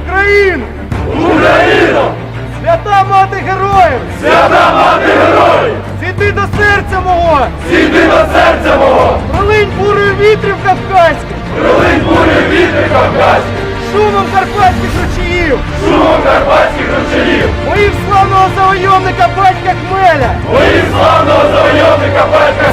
Україну! Україно! Свята мати героїв! Свята мати героїв! Зійди до серця мого! Зійди до серця мого! Пролинь бурою вітрів кавказьких! Пролинь бурі вітри кавказькі! Шумом карпатських ручіїв! Шумом карпатських ручаїв! Моїм славного завойовника батька Хмеля! Моїм славного завойовника батька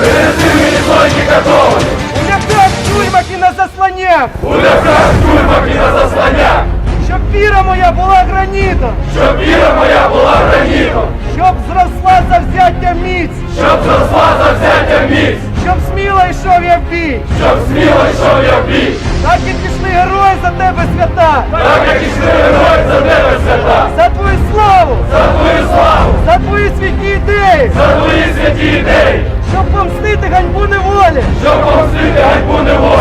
мені сойки катовані! У м'яках тюрьмах і на засланнях! У і на засланнях! Щоб віра моя була гранітом! Щоб віра моя була гранітом! Щоб зросла завзяття міць! Щоб зросла завзяття міць! Щоб сміло йшов я в бій! Щоб сміло йшов я в бій! Так і пішли герої за тебе свята! Так як ішли герої за тебе свята! За твою славу! За твою славу! За твої святі ідеї! За твої святі ідеї! Помстити ганьбу неволі! Щоб помстити ганьбу неволі!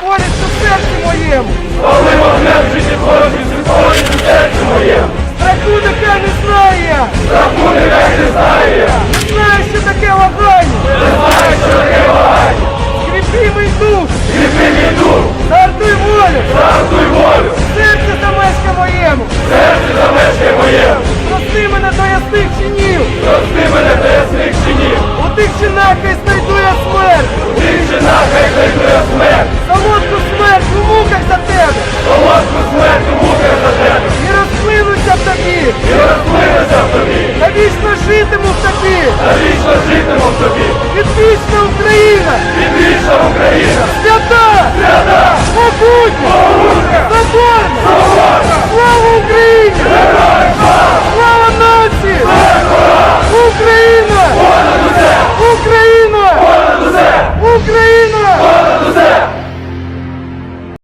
Полі чи серці моєму! Коли вогнем житті творчі світової серці моєму! Страху нехай не знаю Cristo não traíra!